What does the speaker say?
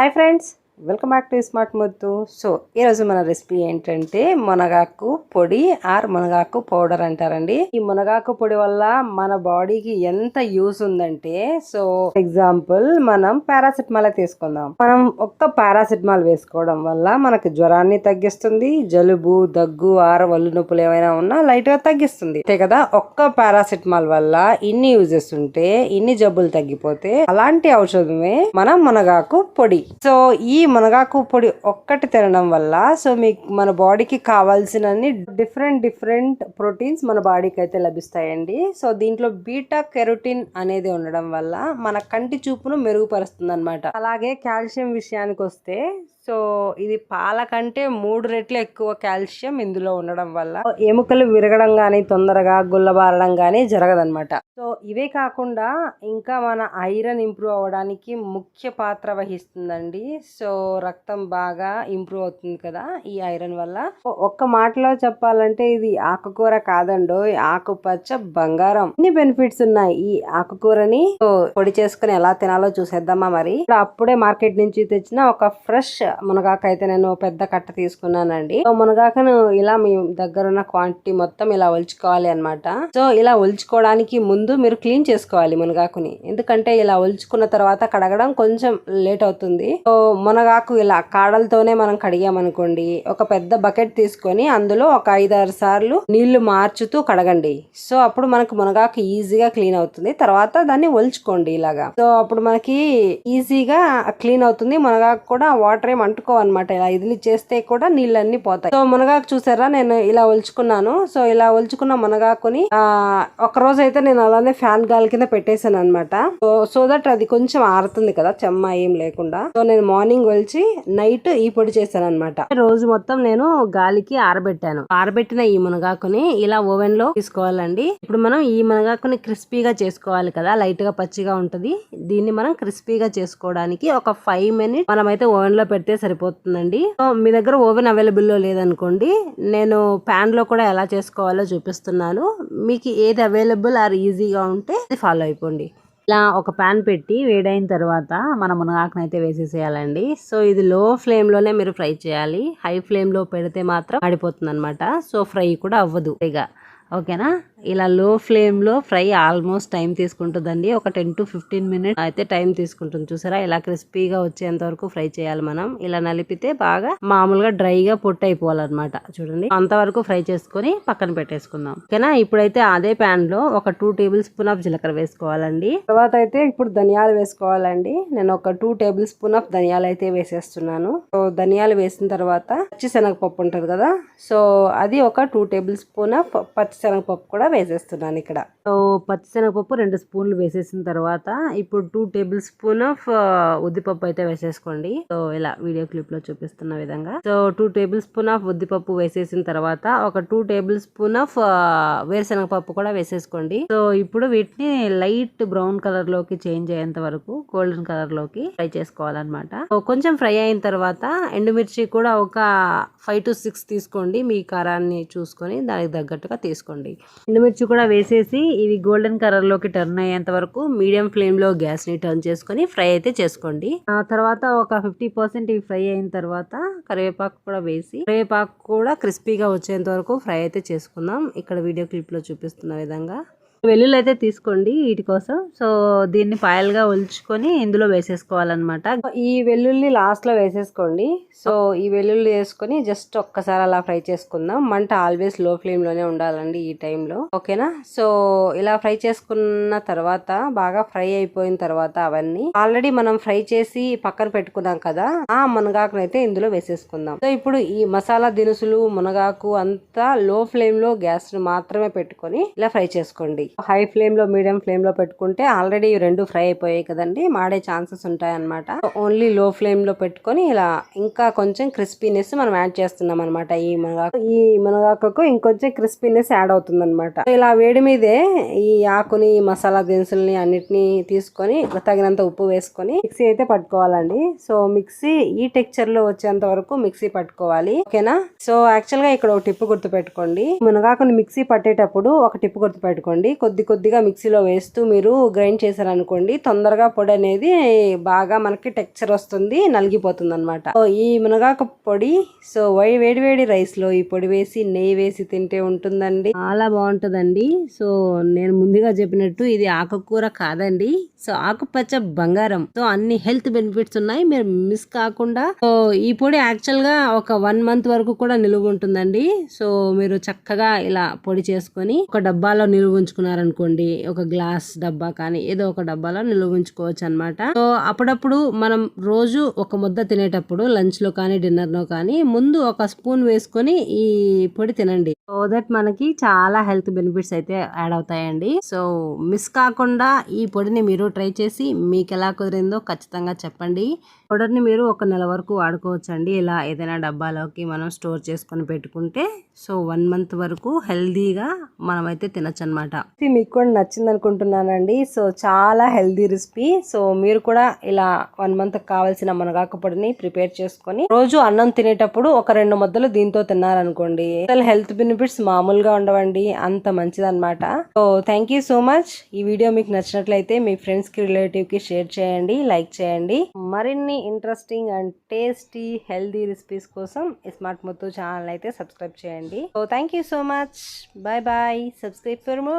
Hi friends, welcome back to smart Muthu. So ఈరోజు మన recipe ఏంటంటే మునగాకు పొడి ఆర్ మునగాకు పౌడర్ అంటారండి. ఈ మునగాకు పొడి వల్ల మన బాడీకి ఎంత యూస్ ఉందంటే సో ఎగ్జాంపుల్ మనం పారాసిటమాల్ తీసుకుందాం. మనం ఒక్క పారాసిటమాల్ వేసుకోవడం వల్ల మనకి జ్వరాన్ని తగ్గిస్తుంది జలుబు దగ్గు ఆర వల్లు నొప్పులు ఏమైనా ఉన్నా లైట్గా తగ్గిస్తుంది. అంతే కదా? ఒక్క పారాసిటమాల్ వల్ల ఇన్ని యూజెస్ ఉంటే ఇన్ని జబ్బులు తగ్గిపోతే అలాంటి ఔషధమే మన మునగాకు పొడి. సో ఈ మునగాకు పొడి ఒక్కటి తినడం వల్ల సో మీకు మన బాడీకి కావాల్సినన్ని డిఫరెంట్ డిఫరెంట్ ప్రోటీన్స్ మన బాడీకి అయితే లభిస్తాయండి. సో దీంట్లో బీటా కెరోటిన్ అనేది ఉండడం వల్ల మన కంటి చూపును మెరుగుపరుస్తుంది అనమాట అలాగే కాల్షియం విషయానికి వస్తే సో ఇది పాల కంటే మూడు రెట్లు ఎక్కువ కాల్షియం ఇందులో ఉండడం వల్ల ఎముకలు విరగడం కానీ తొందరగా గుల్లబారడం కానీ జరగదనమాట సో ఇవే కాకుండా ఇంకా మన ఐరన్ ఇంప్రూవ్ అవ్వడానికి ముఖ్య పాత్ర వహిస్తుందండి. సో రక్తం బాగా ఇంప్రూవ్ అవుతుంది కదా ఈ ఐరన్ వల్ల. ఒక్క మాటలో చెప్పాలంటే ఇది ఆకుకూర కాదండో ఆకుపచ్చ బంగారం. ఎన్ని బెనిఫిట్స్ ఉన్నాయి ఈ ఆకుకూరని? పొడి చేసుకుని ఎలా తినాలో చూసేద్దామా మరి? ఇప్పుడు అప్పుడే మార్కెట్ నుంచి తెచ్చిన ఒక ఫ్రెష్ మునగాకు అయితే నేను పెద్ద కట్ట తీసుకున్నానండి. సో మునగాకును ఇలా మీ దగ్గర ఉన్న క్వాంటిటీ మొత్తం ఇలా ఒలుచుకోవాలి అన్నమాట. సో ఇలా ఒలుచుకోవడానికి ముందు మీరు క్లీన్ చేసుకోవాలి మునగాకుని. ఎందుకంటే ఇలా ఒలుచుకున్న తర్వాత కడగడం కొంచెం లేట్ అవుతుంది. సో మునగాకు ఇలా కాడలతోనే మనం కడిగామనుకోండి ఒక పెద్ద బకెట్ తీసుకొని అందులో ఒక ఐదారు సార్లు నీళ్ళు మార్చుతూ కడగండి. సో అప్పుడు మనకు మునగాకు ఈజీగా క్లీన్ అవుతుంది. తర్వాత దాన్ని ఒలుచుకోండి ఇలాగా. సో అప్పుడు మనకి ఈజీగా క్లీన్ అవుతుంది. మునగాకు కూడా వాటర్ ఏం అంటుకోవన్నమాట. ఇలా ఇదిలి చేస్తే కూడా నీళ్ళన్నీ పోతాయి. సో మునగాకు చూసారా? నేను ఇలా ఒలుచుకున్నాను. సో ఇలా ఒలుచుకున్న మునగాకుని ఆ ఒక రోజు అయితే నేను అలానే ఫ్యాన్ గాలి కింద పెట్టేశాను అనమాట సో సో దట్ అది కొంచెం ఆరుతుంది కదా చెమ్మ ఏం లేకుండా. సో నేను మార్నింగ్ ఒలిచి నైట్ ఈ పొడి చేశాను అనమాట రోజు మొత్తం నేను గాలికి ఆరబెట్టాను. ఆరబెట్టిన ఈ మునగాకుని ఇలా ఓవెన్లో తీసుకోవాలండి. ఇప్పుడు మనం ఈ మునగాకుని క్రిస్పీగా చేసుకోవాలి కదా లైట్గా పచ్చిగా ఉంటది. దీన్ని మనం క్రిస్పీగా చేసుకోవడానికి ఒక ఫైవ్ మినిట్ మనం అయితే ఓవెన్లో పెడితే సరిపోతుందండి. సో మీ దగ్గర ఓవెన్ అవైలబుల్లో లేదనుకోండి నేను ప్యాన్లో కూడా ఎలా చేసుకోవాలో చూపిస్తున్నాను. మీకు ఏది అవైలబుల్ ఆర్ ఈజీగా ఉంటే అది ఫాలో అయిపోండి. ఇలా ఒక పాన్ పెట్టి వేడైన తర్వాత మన మునగాకుని అయితే వేసేసేయాలండి. సో ఇది లో ఫ్లేమ్లోనే మీరు ఫ్రై చేయాలి. హై ఫ్లేమ్లో పెడితే మాత్రం ఆడిపోతుంది అనమాట సో ఫ్రై కూడా అవ్వదు. ఇక ఓకేనా? ఇలా లో ఫ్లేమ్లో ఫ్రై ఆల్మోస్ట్ టైం తీసుకుంటుందండి. ఒక టెన్ టు ఫిఫ్టీన్ మినిట్స్ అయితే టైం తీసుకుంటుంది. చూసారా? ఇలా క్రిస్పీగా వచ్చేంత వరకు ఫ్రై చేయాలి మనం. ఇలా నలిపితే బాగా మామూలుగా డ్రైగా పొట్టు అయిపోవాలన్నమాట. చూడండి. అంతవరకు ఫ్రై చేసుకొని పక్కన పెట్టేసుకుందాం. ఓకేనా? ఇప్పుడైతే అదే ప్యాన్లో ఒక టూ టేబుల్ స్పూన్ ఆఫ్ జీలకర్ర వేసుకోవాలండి. తర్వాత అయితే ఇప్పుడు ధనియాలు వేసుకోవాలండి. నేను ఒక టూ టేబుల్ స్పూన్ ఆఫ్ ధనియాలు అయితే వేసేస్తున్నాను. సో ధనియాలు వేసిన తర్వాత పచ్చిశనగపప్పు ఉంటుంది కదా? సో అది ఒక టూ టేబుల్ స్పూన్ ఆఫ్ పచ్చిశనగపప్పు కూడా వేసేస్తున్నాను ఇక్కడ. సో పచ్చిశనగపప్పు రెండు స్పూన్లు వేసేసిన తర్వాత ఇప్పుడు టూ టేబుల్ స్పూన్ ఆఫ్ ఉద్దిపప్పు అయితే వేసేసుకోండి. సో ఇలా వీడియో క్లిప్లో చూపిస్తున్న విధంగా. So two tablespoon of ఉద్దిపప్పు వేసేసిన తర్వాత ఒక టూ టేబుల్ స్పూన్ ఆఫ్ వేరుశనగపప్పు కూడా వేసేసుకోండి. సో ఇప్పుడు వీటిని లైట్ బ్రౌన్ కలర్లోకి చేంజ్ అయ్యేంత వరకు గోల్డెన్ కలర్లోకి ఫ్రై చేసుకోవాలన్నమాట. కొంచెం ఫ్రై అయిన తర్వాత ఎండుమిర్చి కూడా ఒక ఫైవ్ టు సిక్స్ తీసుకోండి. మీ కారాన్ని చూసుకొని దానికి తగ్గట్టుగా తీసుకోండి. ఎండుమిర్చి కూడా వేసేసి ఇవి గోల్డెన్ కలర్లోకి టర్న్ అయ్యేంత వరకు మీడియం ఫ్లేమ్లో గ్యాస్ని టర్న్ చేసుకొని ఫ్రై అయితే చేసుకోండి. ఆ తర్వాత ఒక ఫిఫ్టీ పర్సెంట్ ఇవి ఫ్రై అయిన తర్వాత కరివేపాకు కూడా వేసి కరివేపాకు కూడా క్రిస్పీగా వచ్చేంత వరకు ఫ్రై అయితే చేసుకుందాం. ఇక్కడ వీడియో క్లిప్లో చూపిస్తున్న విధంగా. వెల్లుల్లి అయితే తీసుకోండి వీటి కోసం. సో దీన్ని పాయలుగా ఒలుచుకొని ఇందులో వేసేసుకోవాలన్నమాట. ఈ వెల్లుల్లి లాస్ట్లో వేసేసుకోండి. సో ఈ వెల్లుల్లి వేసుకొని జస్ట్ ఒక్కసారి అలా ఫ్రై చేసుకుందాం. మంట ఆల్వేస్లో ఫ్లేమ్లోనే ఉండాలండి ఈ టైంలో ఓకేనా? సో ఇలా ఫ్రై చేసుకున్న తర్వాత బాగా ఫ్రై అయిపోయిన తర్వాత అవన్నీ ఆల్రెడీ మనం ఫ్రై చేసి పక్కన పెట్టుకున్నాం కదా ఆ మునగాకునైతే ఇందులో వేసేసుకుందాం. సో ఇప్పుడు ఈ మసాలా దినుసులు మునగాకు అంతా లో ఫ్లేమ్లో గ్యాస్ను మాత్రమే పెట్టుకొని ఇలా ఫ్రై చేసుకోండి. హై ఫ్లేమ్లో మీడియం ఫ్లేమ్లో పెట్టుకుంటే ఆల్రెడీ రెండు ఫ్రై అయిపోయాయి కదండి. మాడే ఛాన్సెస్ ఉంటాయన్నమాట. ఓన్లీ లో ఫ్లేమ్లో పెట్టుకొని ఇలా ఇంకా కొంచెం క్రిస్పీనెస్ మనం యాడ్ చేస్తున్నాం అనమాట ఈ మునగాకు. ఈ మునగాకు ఇంకొంచెం క్రిస్పీనెస్ యాడ్ అవుతుంది అనమాట ఇలా వేడి మీదే ఈ ఆకుని మసాలా దినుసుల్ని అన్నిటిని తీసుకొని తగినంత ఉప్పు వేసుకొని మిక్సీ అయితే పట్టుకోవాలండి. సో మిక్సీ ఈ టెక్చర్లో వచ్చేంత వరకు మిక్సీ పట్టుకోవాలి. ఓకేనా? సో యాక్చువల్గా ఇక్కడ ఒక టిప్పు గుర్తు పెట్టుకోండి మునగాకుని మిక్సీ పట్టేటప్పుడు ఒక టిప్పు గుర్తు పెట్టుకోండి కొద్ది కొద్దిగా మిక్సీలో వేస్తూ మీరు గ్రైండ్ చేశారనుకోండి తొందరగా పొడి అనేది బాగా మనకి టెక్చర్ వస్తుంది నలిగిపోతుంది అనమాట ఈ మునగాకు పొడి సో వై వేడి వేడి రైస్లో ఈ పొడి వేసి నెయ్యి వేసి తింటే ఉంటుందండి. చాలా బాగుంటుందండి. సో నేను ముందుగా చెప్పినట్టు ఇది ఆకుకూర కాదండి. సో ఆకుపచ్చ బంగారం. సో అన్ని హెల్త్ బెనిఫిట్స్ ఉన్నాయి. మీరు మిస్ కాకుండా సో ఈ పొడి యాక్చువల్గా ఒక వన్ మంత్ వరకు కూడా నిలువ ఉంటుందండి. సో మీరు చక్కగా ఇలా పొడి చేసుకొని ఒక డబ్బాలో నిలువ ఉంచుకున్నారనుకోండి ఒక గ్లాస్ డబ్బా కానీ ఏదో ఒక డబ్బాలో నిలువ ఉంచుకోవచ్చు అనమాట సో అప్పుడప్పుడు మనం రోజు ఒక ముద్ద తినేటప్పుడు లంచ్లో కానీ డిన్నర్లో కానీ ముందు ఒక స్పూన్ వేసుకొని ఈ పొడి తినండి. సో దట్ మనకి చాలా హెల్త్ బెనిఫిట్స్ అయితే యాడ్ అవుతాయండి. సో మిస్ కాకుండా ఈ పొడిని మీరు ట్రై చేసి మీకు ఎలా కుదిరిందో ఖచ్చితంగా చెప్పండి. పౌడర్ని మీరు ఒక నెల వరకు వాడుకోవచ్చండి. ఇలా ఏదైనా డబ్బాలోకి మనం స్టోర్ చేసుకొని పెట్టుకుంటే సో వన్ మంత్ వరకు హెల్దీగా మనమైతే తినచ్చు అనమాట మీకు కూడా నచ్చింది అనుకుంటున్నానండి సో చాలా హెల్దీ రెసిపీ. సో మీరు కూడా ఇలా వన్ మంత్ కావాల్సిన మునగాకు పొడిని ప్రిపేర్ చేసుకొని రోజు అన్నం తినేటప్పుడు ఒక రెండు ముద్దలు దీంతో తిన్నారనుకోండి. అసలు హెల్త్ బెనిఫిట్స్ మామూలుగా ఉండవండి. అంత మంచిదన్నమాట. So thank you so much. ఈ వీడియో మీకు నచ్చినట్లయితే మీ ఫ్రెండ్స్కి రిలేటివ్కి షేర్ చేయండి లైక్ చేయండి. మరిన్ని interesting and tasty healthy recipes కోసం స్మార్ట్ ముత్తు ఛానల్ అయితే సబ్స్క్రైబ్ చేయండి. So thank you so much. Bye bye. Subscribe for more